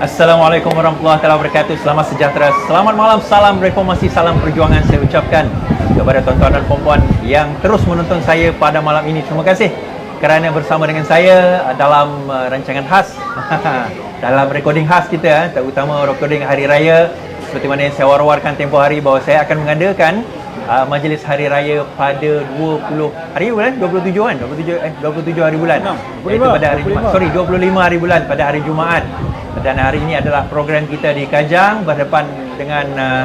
Assalamualaikum warahmatullahi wabarakatuh. Selamat sejahtera. Selamat malam. Salam reformasi, salam perjuangan saya ucapkan kepada tuan-tuan dan puan-puan yang terus menonton saya pada malam ini. Terima kasih kerana bersama dengan saya dalam uh, rancangan khas dalam recording khas kita eh, terutama recording hari raya seperti mana yang saya war-warkan tempoh hari bahawa saya akan mengadakan uh, majlis hari raya pada 20 hari bulan 27 kan 27 eh 27 hari bulan 25, iaitu pada hari 25. Jumaat sorry 25 hari bulan pada hari Jumaat dan hari ini adalah program kita di Kajang berhadapan dengan uh,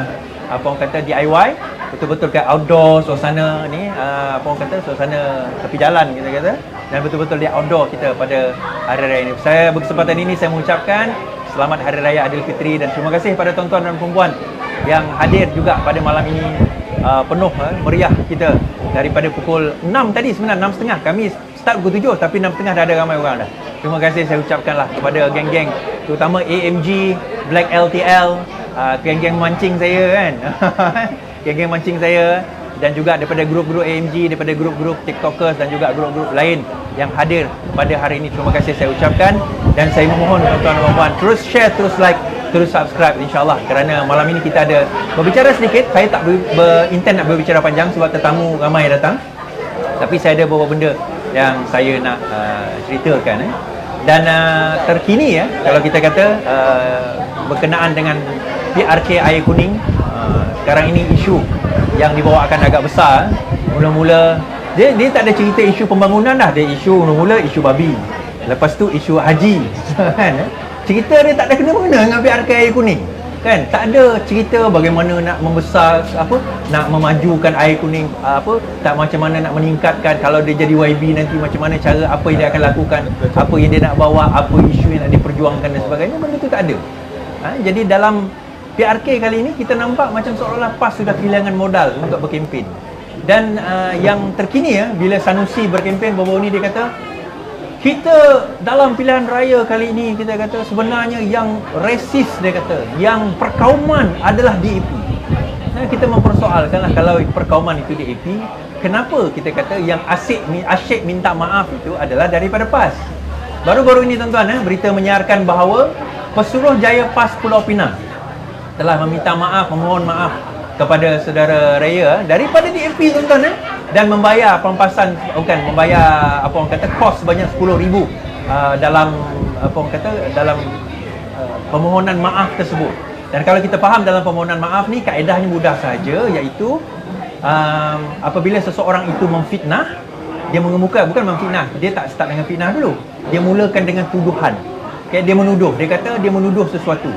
apa orang kata DIY betul-betul ke outdoor suasana ni uh, apa orang kata suasana tepi jalan kita kata. Dan betul-betul di outdoor kita pada hari raya ini. Saya berkesempatan ini saya mengucapkan selamat hari raya Aidilfitri dan terima kasih pada tuan-tuan dan puan yang hadir juga pada malam ini. Uh, penuh uh, meriah kita daripada pukul 6 tadi sebenarnya 6.30 kami start pukul 7 tapi 6.30 dah ada ramai orang dah terima kasih saya ucapkanlah kepada geng-geng terutama AMG Black LTL uh, geng-geng mancing saya kan. Geng-geng mancing saya dan juga daripada grup-grup AMG daripada grup-grup TikTokers dan juga grup-grup lain yang hadir pada hari ini. Terima kasih saya ucapkan dan saya memohon tuan-tuan dan puan terus share terus like terus subscribe insyaAllah. Kerana malam ini kita ada berbicara sedikit. Saya tak ber, berintend nak berbicara panjang sebab tetamu ramai datang. Tapi saya ada beberapa benda yang saya nak uh, ceritakan eh. Dan uh, terkini ya kalau kita kata uh, berkenaan dengan PRK air kuning uh, sekarang ini isu yang dibawakan agak besar. Mula-mula dia dia tak ada cerita isu pembangunan dah dia isu mula-mula isu babi. Lepas tu isu haji kan? Cerita dia tak ada kena-mengena dengan PRK air kuning kan? Tak ada cerita bagaimana nak membesar apa nak memajukan air kuning apa tak macam mana nak meningkatkan. Kalau dia jadi YB nanti macam mana cara apa yang dia akan lakukan apa yang dia nak bawa apa isu yang nak diperjuangkan dan sebagainya benda tu tak ada. Ha? jadi dalam PRK kali ini kita nampak macam seolah-olah PAS sudah kehilangan modal untuk berkempen. Dan uh, yang terkini ya bila Sanusi berkempen baru-baru ni dia kata kita dalam pilihan raya kali ini kita kata sebenarnya yang resis dia kata yang perkauman adalah DAP kita mempersoalkanlah kalau perkauman itu DAP kenapa kita kata yang asyik asyik minta maaf itu adalah daripada PAS? Baru-baru ini tuan-tuan eh, berita menyiarkan bahawa Pesuruh Jaya PAS Pulau Pinang telah meminta maaf memohon maaf kepada saudara raya daripada DAP tuan-tuan eh dan membayar pempasan bukan membayar apa orang kata kos sebanyak 10000 uh, dalam apa orang kata dalam uh, permohonan maaf tersebut. Dan kalau kita faham dalam permohonan maaf ni kaedahnya mudah saja iaitu um, apabila seseorang itu memfitnah dia mengemuka bukan memfitnah dia tak start dengan fitnah dulu. Dia mulakan dengan tuduhan. Okay, dia menuduh. Dia kata dia menuduh sesuatu.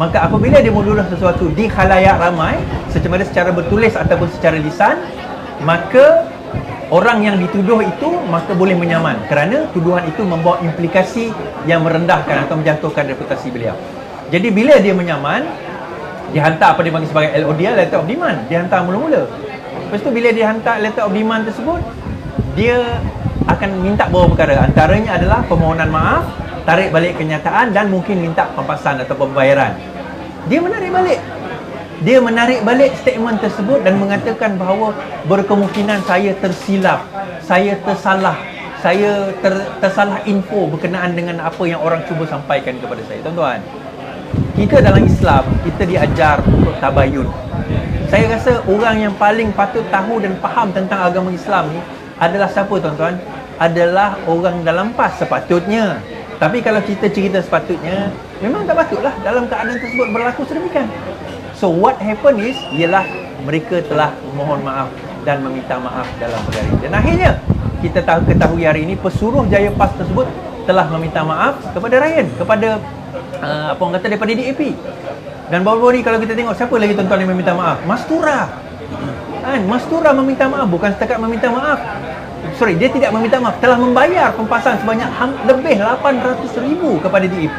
Maka apabila dia menuduh sesuatu di khalayak ramai secara secara bertulis ataupun secara lisan maka orang yang dituduh itu maka boleh menyaman kerana tuduhan itu membawa implikasi yang merendahkan atau menjatuhkan reputasi beliau. Jadi bila dia menyaman, dihantar apa dia panggil sebagai LODR, letter of demand, dihantar mula-mula. Lepas tu bila dia hantar letter of demand tersebut, dia akan minta beberapa perkara. Antaranya adalah permohonan maaf, tarik balik kenyataan dan mungkin minta pampasan atau pembayaran. Dia menarik balik dia menarik balik statement tersebut dan mengatakan bahawa berkemungkinan saya tersilap, saya tersalah, saya ter, tersalah info berkenaan dengan apa yang orang cuba sampaikan kepada saya. Tuan-tuan, kita dalam Islam, kita diajar untuk tabayun. Saya rasa orang yang paling patut tahu dan faham tentang agama Islam ni adalah siapa tuan-tuan? Adalah orang dalam PAS sepatutnya. Tapi kalau kita cerita sepatutnya, memang tak patutlah dalam keadaan tersebut berlaku sedemikian. So what happen is ialah mereka telah mohon maaf dan meminta maaf dalam perkara ini. Dan akhirnya kita tahu ketahui hari ini pesuruh Jaya PAS tersebut telah meminta maaf kepada Ryan, kepada uh, apa orang kata daripada DAP. Dan baru-baru ni kalau kita tengok siapa lagi tuan-tuan yang meminta maaf? Mastura. Kan? Mastura meminta maaf bukan setakat meminta maaf. Sorry, dia tidak meminta maaf, telah membayar pempasan sebanyak lebih 800,000 kepada DAP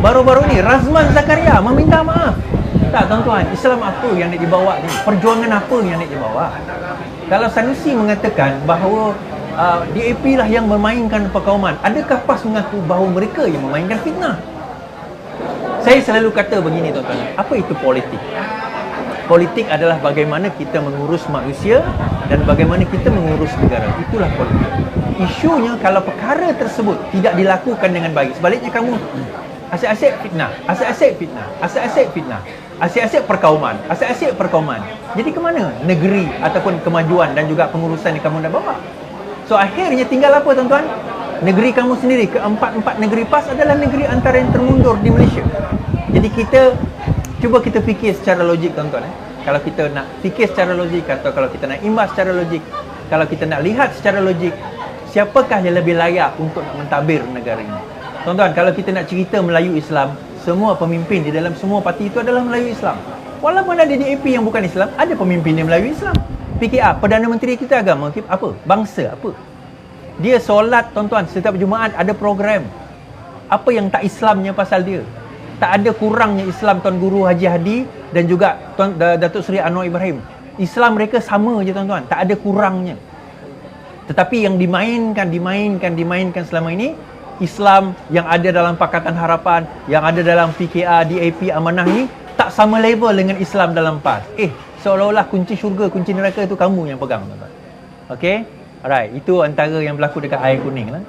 baru-baru ni Razman Zakaria meminta maaf. Tak tuan-tuan, Islam apa yang nak dibawa ni? Perjuangan apa yang nak dibawa? Kalau Sanusi mengatakan bahawa uh, DAP lah yang memainkan perkauman, adakah PAS mengaku bahawa mereka yang memainkan fitnah? Saya selalu kata begini tuan-tuan, apa itu politik? Politik adalah bagaimana kita mengurus manusia dan bagaimana kita mengurus negara. Itulah politik. Isunya kalau perkara tersebut tidak dilakukan dengan baik. Sebaliknya kamu Asyik-asyik fitnah. Asyik-asyik fitnah. Asyik-asyik fitnah. Asyik-asyik perkauman. Asyik-asyik perkauman. Jadi ke mana negeri ataupun kemajuan dan juga pengurusan yang kamu nak bawa? So akhirnya tinggal apa tuan-tuan? Negeri kamu sendiri, keempat-empat negeri PAS adalah negeri antara yang termundur di Malaysia. Jadi kita cuba kita fikir secara logik tuan-tuan eh. Kalau kita nak fikir secara logik atau kalau kita nak imbas secara logik, kalau kita nak lihat secara logik, siapakah yang lebih layak untuk nak mentadbir negara ini? Tuan-tuan, kalau kita nak cerita Melayu Islam, semua pemimpin di dalam semua parti itu adalah Melayu Islam. Walaupun ada DAP yang bukan Islam, ada pemimpin yang Melayu Islam. PKA, Perdana Menteri kita agama, apa? Bangsa, apa? Dia solat, tuan-tuan, setiap Jumaat ada program. Apa yang tak Islamnya pasal dia? Tak ada kurangnya Islam Tuan Guru Haji Hadi dan juga Tuan Datuk Seri Anwar Ibrahim. Islam mereka sama je tuan-tuan, tak ada kurangnya. Tetapi yang dimainkan, dimainkan, dimainkan selama ini Islam yang ada dalam Pakatan Harapan, yang ada dalam PKA, DAP, Amanah ni tak sama level dengan Islam dalam PAS. Eh, seolah-olah kunci syurga, kunci neraka itu kamu yang pegang. Okey? Alright, itu antara yang berlaku dekat air kuning lah.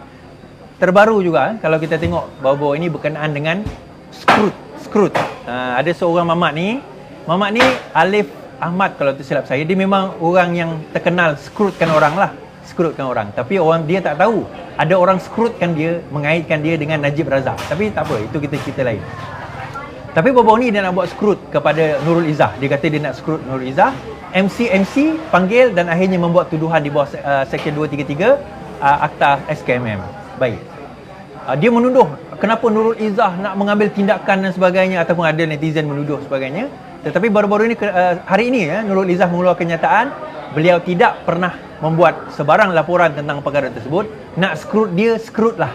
Terbaru juga, eh, kalau kita tengok bahawa ini berkenaan dengan Skrut. Skrut. Uh, ada seorang mamat ni. Mamat ni Alif Ahmad kalau tersilap saya. Dia memang orang yang terkenal skrutkan orang lah skrutkan orang. Tapi orang dia tak tahu. Ada orang skrutkan dia mengaitkan dia dengan Najib Razak. Tapi tak apa itu kita cerita lain. Tapi baru ni dia nak buat skrut kepada Nurul Izzah. Dia kata dia nak skrut Nurul Izzah. MC MC panggil dan akhirnya membuat tuduhan di bawah uh, seksyen 233 uh, akta SKMM baik. Uh, dia menuduh kenapa Nurul Izzah nak mengambil tindakan dan sebagainya ataupun ada netizen menuduh sebagainya. Tetapi baru-baru ini uh, hari ini ya Nurul Izzah mengeluarkan kenyataan beliau tidak pernah membuat sebarang laporan tentang perkara tersebut. Nak skrut dia skrut lah.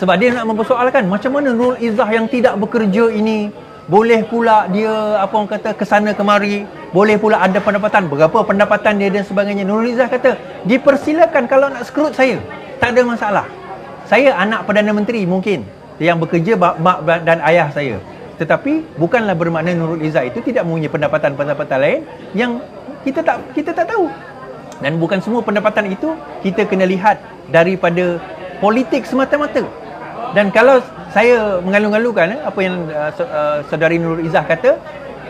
Sebab dia nak mempersoalkan macam mana Nurul Izzah yang tidak bekerja ini boleh pula dia apa orang kata kesana kemari. Boleh pula ada pendapatan. Berapa pendapatan dia dan sebagainya. Nurul Izzah kata dipersilakan kalau nak skrut saya. Tak ada masalah. Saya anak Perdana Menteri mungkin yang bekerja mak dan ayah saya. Tetapi bukanlah bermakna Nurul Izzah itu tidak mempunyai pendapatan-pendapatan lain yang kita tak kita tak tahu dan bukan semua pendapatan itu kita kena lihat daripada politik semata-mata. Dan kalau saya mengalu-alukan eh, apa yang uh, uh, saudari Nurul Izzah kata,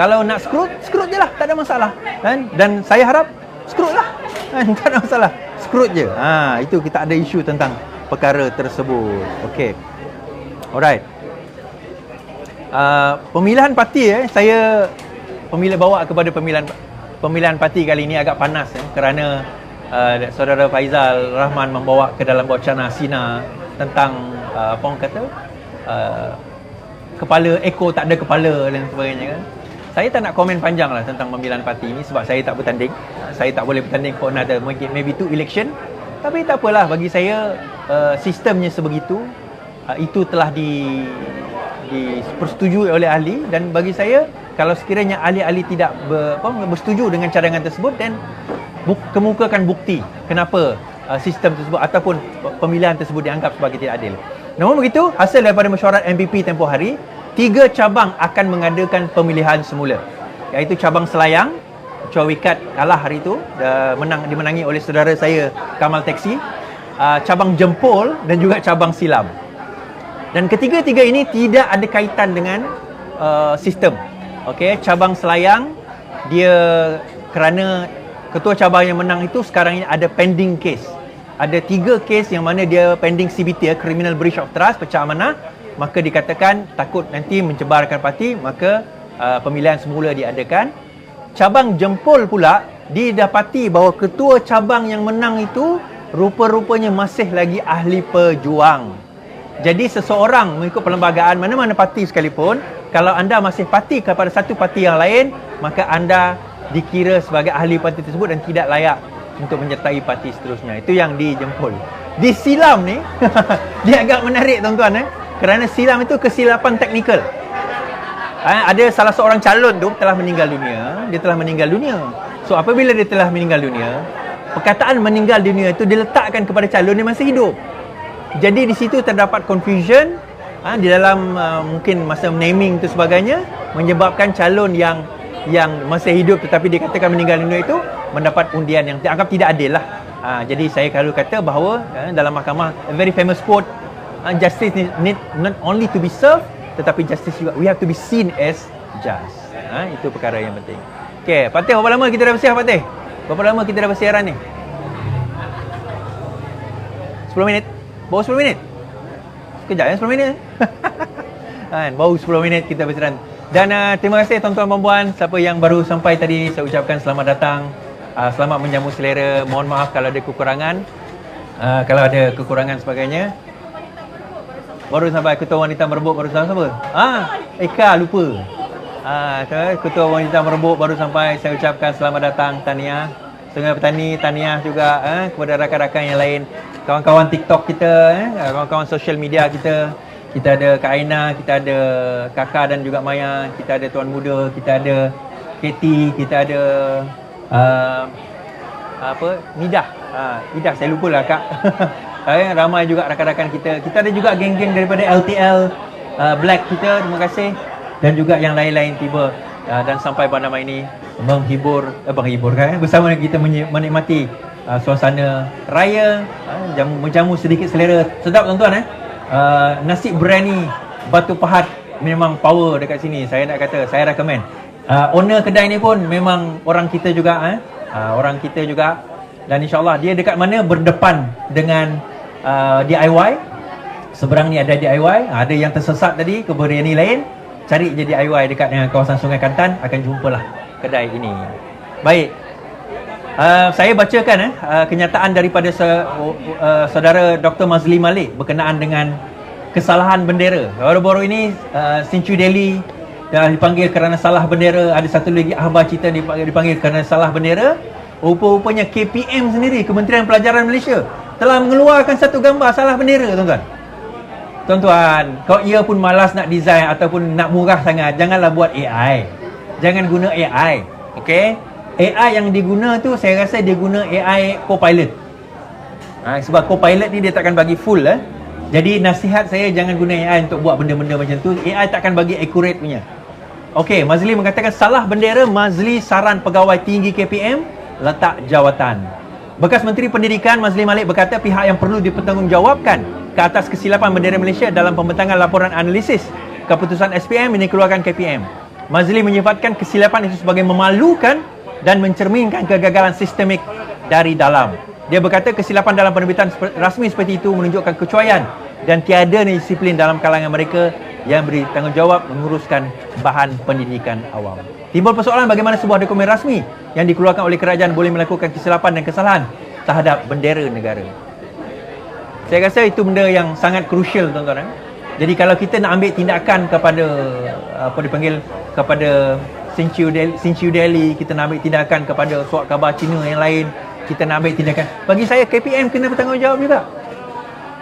kalau nak skrut, skrut je lah, tak ada masalah. Kan? Dan saya harap skrut lah. Kan? Tak ada masalah. Skrut je. Ha, itu kita ada isu tentang perkara tersebut. Okey. Alright. Uh, pemilihan parti eh, saya pemilihan bawa kepada pemilihan pemilihan parti kali ini agak panas eh, kerana uh, saudara Faizal Rahman membawa ke dalam wacana Sina tentang uh, apa orang kata uh, kepala eko tak ada kepala dan sebagainya kan. Saya tak nak komen panjang lah tentang pemilihan parti ini sebab saya tak bertanding. Saya tak boleh bertanding for another maybe two election. Tapi tak apalah bagi saya uh, sistemnya sebegitu. Uh, itu telah di dipersetujui oleh ahli dan bagi saya kalau sekiranya ahli-ahli tidak ber, apa, bersetuju dengan cadangan tersebut dan buk, kemukakan bukti kenapa uh, sistem tersebut ataupun pemilihan tersebut dianggap sebagai tidak adil. Namun begitu, hasil daripada mesyuarat MPP tempoh hari, tiga cabang akan mengadakan pemilihan semula. Iaitu cabang Selayang, Chua Wikat kalah hari itu, menang dimenangi oleh saudara saya Kamal Teksi, uh, cabang Jempol dan juga cabang Silam. Dan ketiga-tiga ini tidak ada kaitan dengan uh, sistem Okey, cabang Selayang dia kerana ketua cabang yang menang itu sekarang ini ada pending case. Ada tiga case yang mana dia pending CBT, ya, Criminal Breach of Trust, pecah amanah. Maka dikatakan takut nanti mencebarkan parti, maka uh, pemilihan semula diadakan. Cabang Jempol pula didapati bahawa ketua cabang yang menang itu rupa-rupanya masih lagi ahli pejuang. Jadi seseorang mengikut perlembagaan mana-mana parti sekalipun kalau anda masih parti kepada satu parti yang lain maka anda dikira sebagai ahli parti tersebut dan tidak layak untuk menyertai parti seterusnya. Itu yang dijempol di silam ni dia agak menarik tuan-tuan eh. Kerana silam itu kesilapan teknikal. Eh, ada salah seorang calon tu telah meninggal dunia. Dia telah meninggal dunia. So apabila dia telah meninggal dunia perkataan meninggal dunia itu diletakkan kepada calon yang masih hidup. Jadi di situ terdapat confusion ha, di dalam uh, mungkin masa naming tu sebagainya menyebabkan calon yang yang masih hidup tetapi dikatakan meninggal dunia itu mendapat undian yang dianggap tidak adil lah. Ha, jadi saya kalau kata bahawa ha, dalam mahkamah a very famous quote uh, justice need, need not only to be served tetapi justice juga we have to be seen as just. Ha, itu perkara yang penting. Okey, Fatih berapa lama kita dah bersiar Fatih? Berapa lama kita dah bersiaran ni? 10 minit. Baru 10 minit. Sekejap ya 10 minit. kan, baru 10 minit kita bersiaran. Dan uh, terima kasih tuan-tuan dan puan siapa yang baru sampai tadi saya ucapkan selamat datang. Uh, selamat menjamu selera. Mohon maaf kalau ada kekurangan. Uh, kalau ada kekurangan sebagainya. Baru sampai ketua wanita merebut baru sampai siapa? Ah, Eka lupa. Ah, ketua wanita merebut baru sampai. Saya ucapkan selamat datang Tania. Sungai Petani, Tania juga eh, kepada rakan-rakan yang lain. Kawan-kawan TikTok kita, eh, kawan-kawan social media kita. Kita ada Kak Aina, kita ada Kakak dan juga Maya, kita ada Tuan Muda, kita ada Katie, kita ada uh, apa? Midah. Uh, Midah saya lupa lah Kak. eh, ramai juga rakan-rakan kita. Kita ada juga geng-geng daripada LTL uh, Black kita. Terima kasih dan juga yang lain-lain tiba uh, dan sampai pada malam ini menghibur eh, menghibur kan bersama kita menikmati uh, suasana raya. Uh, jamu menjamu sedikit selera. Sedap tuan-tuan eh? Uh, nasi berani batu pahat memang power dekat sini. Saya nak kata saya recommend. Uh, owner kedai ni pun memang orang kita juga eh? Uh, orang kita juga. Dan insyaallah dia dekat mana? Berdepan dengan uh, DIY seberang ni ada DIY ada yang tersesat tadi ke ni lain. Cari je DIY dekat dengan kawasan Sungai Kantan. Akan jumpalah kedai ini. Baik. Uh, saya bacakan eh, uh, kenyataan daripada se- uh, saudara Dr. Mazli Malik berkenaan dengan kesalahan bendera. Baru-baru ini uh, Sinchu Delhi dah dipanggil kerana salah bendera. Ada satu lagi akhbar cerita dipanggil, dipanggil kerana salah bendera. Rupa-rupanya KPM sendiri, Kementerian Pelajaran Malaysia telah mengeluarkan satu gambar salah bendera tuan-tuan. Tuan-tuan, kau ia pun malas nak design ataupun nak murah sangat, janganlah buat AI. Jangan guna AI. Okay? AI yang diguna tu saya rasa dia guna AI Copilot. Ha, sebab Copilot ni dia takkan bagi full eh. Jadi nasihat saya jangan guna AI untuk buat benda-benda macam tu. AI takkan bagi accurate punya. Okey, Mazli mengatakan salah bendera Mazli saran pegawai tinggi KPM letak jawatan. Bekas Menteri Pendidikan Mazli Malik berkata pihak yang perlu dipertanggungjawabkan ke atas kesilapan bendera Malaysia dalam pembentangan laporan analisis keputusan SPM ini keluarkan KPM. Mazli menyifatkan kesilapan itu sebagai memalukan dan mencerminkan kegagalan sistemik dari dalam. Dia berkata kesilapan dalam penerbitan rasmi seperti itu menunjukkan kecuaian dan tiada disiplin dalam kalangan mereka yang beri tanggungjawab menguruskan bahan pendidikan awam. Timbul persoalan bagaimana sebuah dokumen rasmi yang dikeluarkan oleh kerajaan boleh melakukan kesilapan dan kesalahan terhadap bendera negara. Saya rasa itu benda yang sangat crucial tuan-tuan. Jadi kalau kita nak ambil tindakan kepada apa dipanggil kepada Sinchu Delhi, Sinchu Delhi, kita nak ambil tindakan kepada surat khabar Cina yang lain, kita nak ambil tindakan. Bagi saya KPM kena bertanggungjawab juga.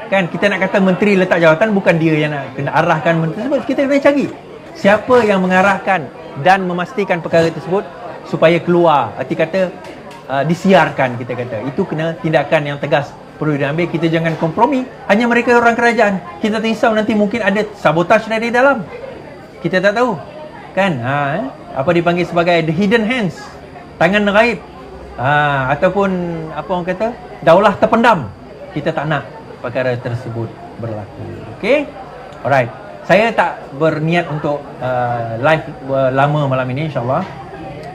Kan kita nak kata menteri letak jawatan bukan dia yang nak kena arahkan menteri tersebut. Kita kena cari siapa yang mengarahkan dan memastikan perkara tersebut supaya keluar. Arti kata uh, disiarkan kita kata. Itu kena tindakan yang tegas perlu diambil kita jangan kompromi hanya mereka orang kerajaan kita risau nanti mungkin ada sabotaj dari dalam kita tak tahu kan ha, eh? Apa dipanggil sebagai the hidden hands. Tangan raib ha, ataupun apa orang kata? Daulah terpendam. Kita tak nak perkara tersebut berlaku. Okey? Alright. Saya tak berniat untuk uh, live uh, lama malam ini insyaallah.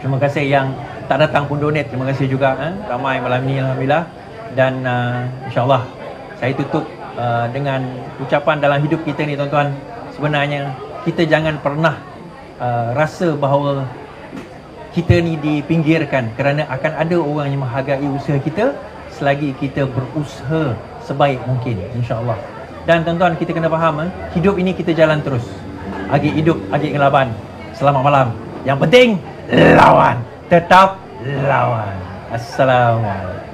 Terima kasih yang tak datang pun donate. Terima kasih juga eh? ramai malam ini alhamdulillah. Dan uh, insyaallah saya tutup uh, dengan ucapan dalam hidup kita ni tuan-tuan. Sebenarnya kita jangan pernah uh, rasa bahawa kita ni dipinggirkan kerana akan ada orang yang menghargai usaha kita selagi kita berusaha sebaik mungkin insyaallah. Dan tuan-tuan kita kena faham eh, hidup ini kita jalan terus. Agi hidup agi ngelaban. Selamat malam. Yang penting lawan. Tetap lawan. Assalamualaikum.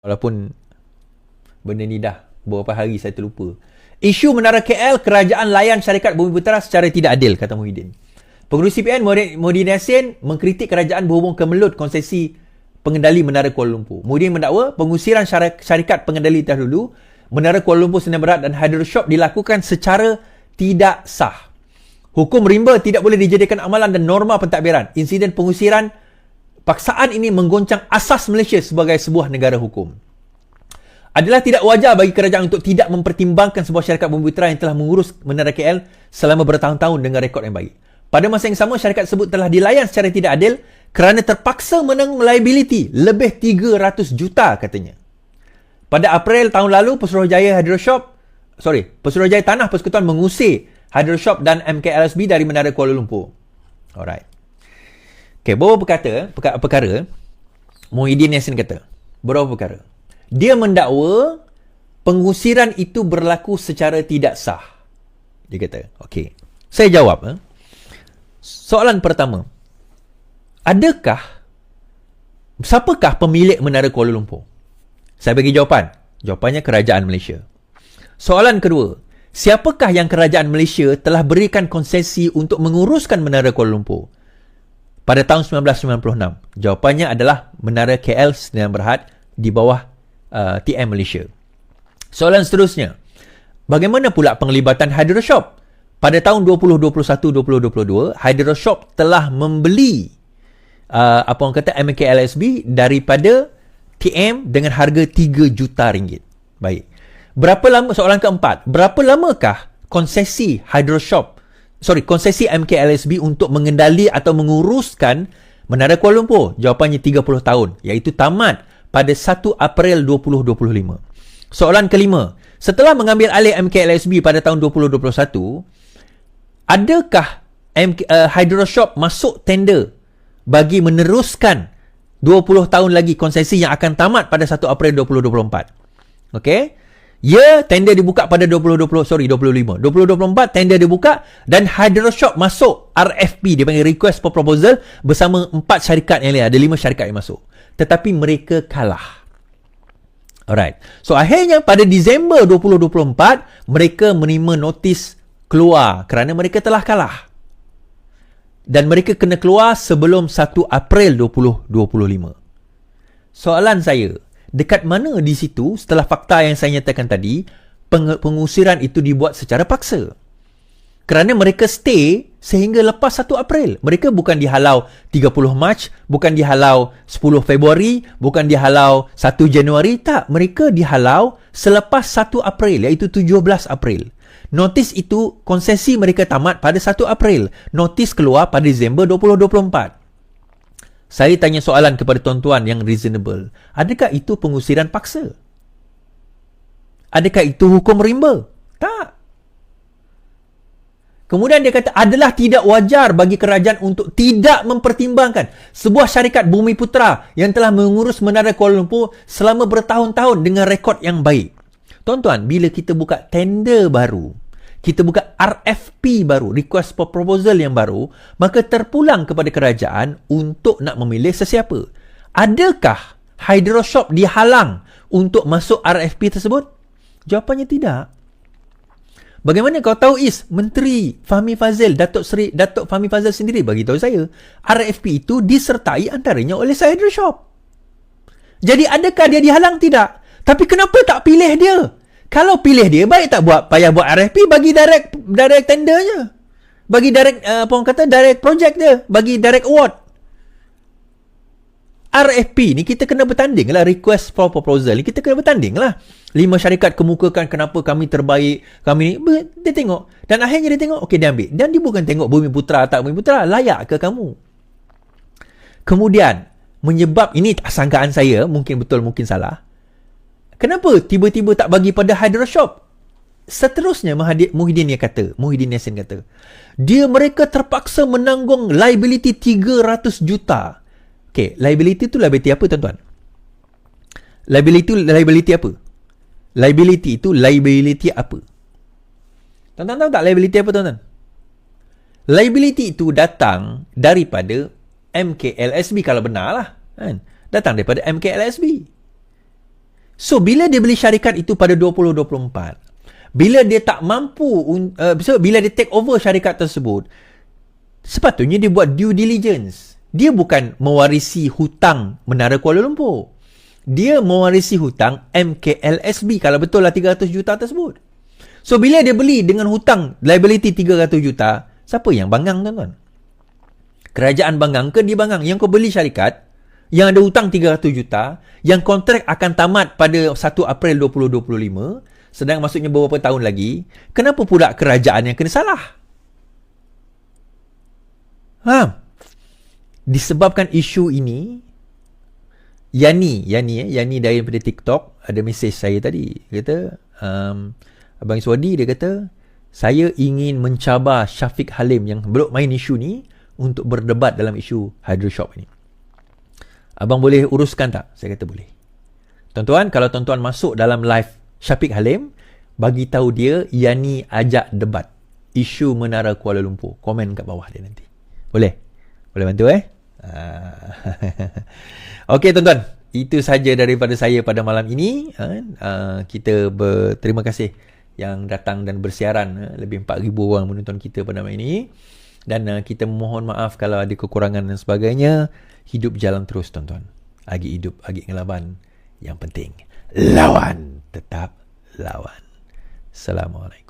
Walaupun benda ni dah beberapa hari saya terlupa. Isu Menara KL, kerajaan layan syarikat Bumi Putera secara tidak adil, kata Muhyiddin. Pengurusi CPN Muhyiddin Yassin mengkritik kerajaan berhubung kemelut konsesi pengendali Menara Kuala Lumpur. Muhyiddin mendakwa pengusiran syarikat pengendali terdahulu Menara Kuala Lumpur Sdn Berat dan Hydroshop dilakukan secara tidak sah. Hukum rimba tidak boleh dijadikan amalan dan norma pentadbiran. Insiden pengusiran Paksaan ini menggoncang asas Malaysia sebagai sebuah negara hukum. Adalah tidak wajar bagi kerajaan untuk tidak mempertimbangkan sebuah syarikat bumi putera yang telah mengurus Menara KL selama bertahun-tahun dengan rekod yang baik. Pada masa yang sama, syarikat tersebut telah dilayan secara tidak adil kerana terpaksa menanggung liability lebih 300 juta katanya. Pada April tahun lalu, Pesuruhjaya Hydro Shop, sorry, Pesuruhjaya Tanah Persekutuan mengusir Hydro Shop dan MKLSB dari Menara Kuala Lumpur. Alright. Okay, beberapa perkara, perkara Muhyiddin Yassin kata, beberapa perkara dia mendakwa pengusiran itu berlaku secara tidak sah. Dia kata, okey. Saya jawab. Eh? Soalan pertama. Adakah, siapakah pemilik Menara Kuala Lumpur? Saya bagi jawapan. Jawapannya kerajaan Malaysia. Soalan kedua. Siapakah yang kerajaan Malaysia telah berikan konsesi untuk menguruskan Menara Kuala Lumpur? Pada tahun 1996. Jawapannya adalah Menara KL Sdn Berhad di bawah uh, TM Malaysia. Soalan seterusnya, bagaimana pula penglibatan Hydroshop? Pada tahun 2021-2022, Hydroshop telah membeli uh, apa orang kata MKLSB daripada TM dengan harga 3 juta ringgit. Baik. Berapa lama soalan keempat, berapa lamakah konsesi Hydroshop sorry, konsesi MKLSB untuk mengendali atau menguruskan Menara Kuala Lumpur? Jawapannya 30 tahun, iaitu tamat pada 1 April 2025. Soalan kelima, setelah mengambil alih MKLSB pada tahun 2021, adakah MK, uh, Hydroshop masuk tender bagi meneruskan 20 tahun lagi konsesi yang akan tamat pada 1 April 2024? Okey. Ya, tender dibuka pada 2020, sorry 2025. 2024 tender dibuka dan Hydroshop masuk RFP, dia panggil request for proposal bersama empat syarikat yang lain. Ada lima syarikat yang masuk tetapi mereka kalah. Alright. So akhirnya pada Disember 2024 mereka menerima notis keluar kerana mereka telah kalah. Dan mereka kena keluar sebelum 1 April 2025. Soalan saya, dekat mana di situ setelah fakta yang saya nyatakan tadi pengusiran itu dibuat secara paksa? Kerana mereka stay sehingga lepas 1 April. Mereka bukan dihalau 30 Mac, bukan dihalau 10 Februari, bukan dihalau 1 Januari. Tak, mereka dihalau selepas 1 April iaitu 17 April. Notis itu konsesi mereka tamat pada 1 April. Notis keluar pada Disember 2024. Saya tanya soalan kepada tuan-tuan yang reasonable. Adakah itu pengusiran paksa? Adakah itu hukum rimba? Kemudian dia kata adalah tidak wajar bagi kerajaan untuk tidak mempertimbangkan sebuah syarikat bumi putera yang telah mengurus menara Kuala Lumpur selama bertahun-tahun dengan rekod yang baik. Tuan-tuan, bila kita buka tender baru, kita buka RFP baru, request for proposal yang baru, maka terpulang kepada kerajaan untuk nak memilih sesiapa. Adakah Hydroshop dihalang untuk masuk RFP tersebut? Jawapannya tidak. Bagaimana kau tahu Is? Menteri Fahmi Fazil, Datuk Seri Datuk Fahmi Fazil sendiri bagi tahu saya, RFP itu disertai antaranya oleh Sahidra Shop. Jadi adakah dia dihalang? Tidak. Tapi kenapa tak pilih dia? Kalau pilih dia, baik tak buat payah buat RFP bagi direct direct tendernya. Bagi direct uh, apa orang kata direct project dia, bagi direct award. RFP ni kita kena bertanding lah request for proposal ni kita kena bertanding lah. Lima syarikat kemukakan kenapa kami terbaik kami ni dia tengok. Dan akhirnya dia tengok okey dia ambil. Dan dia bukan tengok bumi putra tak bumi putra layak ke kamu? Kemudian menyebab ini sangkaan saya mungkin betul mungkin salah. Kenapa tiba-tiba tak bagi pada Hydroshop seterusnya Muhyiddin dia kata Muhyiddin Yassin kata dia mereka terpaksa menanggung liability 300 juta Okay, liability tu liability apa tuan-tuan? Liability liability apa? Liability itu liability apa? Tuan-tuan tahu tak liability apa tuan-tuan? Liability itu datang daripada MKLSB kalau benar lah. Kan? Datang daripada MKLSB. So, bila dia beli syarikat itu pada 2024, bila dia tak mampu, uh, bila dia take over syarikat tersebut, sepatutnya dia buat due diligence dia bukan mewarisi hutang Menara Kuala Lumpur. Dia mewarisi hutang MKLSB kalau betul lah 300 juta tersebut. So bila dia beli dengan hutang liability 300 juta, siapa yang bangang tuan-tuan? Kerajaan bangang ke dia bangang? Yang kau beli syarikat, yang ada hutang 300 juta, yang kontrak akan tamat pada 1 April 2025, sedang maksudnya beberapa tahun lagi, kenapa pula kerajaan yang kena salah? Ha? Disebabkan isu ini, Yani, Yani, eh, Yani daripada TikTok, ada mesej saya tadi. Kata, um, Abang Iswadi, dia kata, saya ingin mencabar Syafiq Halim yang belum main isu ni untuk berdebat dalam isu Hydroshop ini. Abang boleh uruskan tak? Saya kata boleh. Tuan-tuan, kalau tuan-tuan masuk dalam live Syafiq Halim, bagi tahu dia Yani ajak debat isu Menara Kuala Lumpur. Komen kat bawah dia nanti. Boleh? Boleh bantu eh? Okey tuan-tuan, itu saja daripada saya pada malam ini. Uh, kita berterima kasih yang datang dan bersiaran. Lebih 4,000 orang menonton kita pada malam ini. Dan kita mohon maaf kalau ada kekurangan dan sebagainya hidup jalan terus tuan-tuan. Agi hidup, agi ngelaban. Yang penting, lawan. Tetap lawan. Assalamualaikum.